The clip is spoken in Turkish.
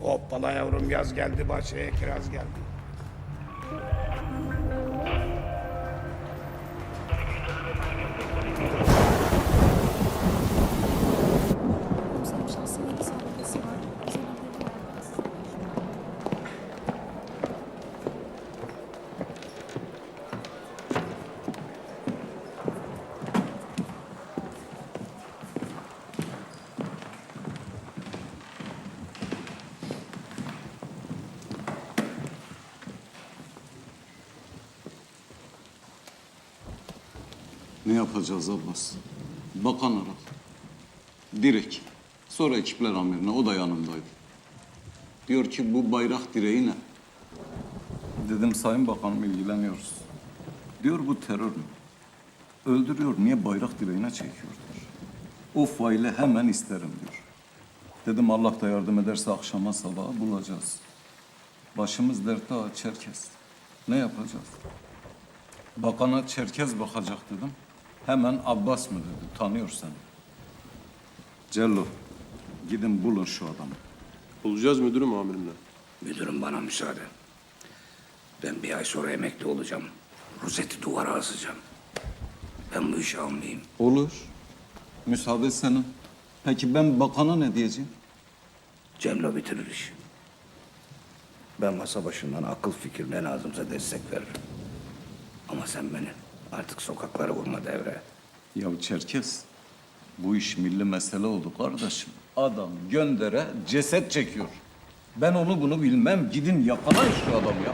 Hoppala yavrum yaz geldi bahçeye kiraz geldi. Ne yapacağız Abbas? Bakan aradı. Direk. Sonra ekipler amirine, o da yanımdaydı. Diyor ki bu bayrak direği ne? Dedim Sayın Bakanım ilgileniyoruz. Diyor bu terör mü? Öldürüyor, niye bayrak direğine çekiyordur? O faili hemen isterim diyor. Dedim Allah da yardım ederse akşama sabaha bulacağız. Başımız dertte Çerkez. Ne yapacağız? Bakana Çerkez bakacak dedim. Hemen Abbas mı dedi, tanıyor seni. Cello, gidin bulun şu adamı. Bulacağız müdürüm amirimle. Müdürüm bana müsaade. Ben bir ay sonra emekli olacağım. Rozeti duvara asacağım. Ben bu işi almayayım. Olur. Müsaade senin. Peki ben bakana ne diyeceğim? Cemlo bitirir işi. Ben masa başından akıl fikir ne lazımsa destek veririm. Ama sen beni artık sokaklara vurma devre. Ya Çerkez, bu iş milli mesele oldu kardeşim. Adam göndere ceset çekiyor. Ben onu bunu bilmem. Gidin yakalayın şu adamı ya.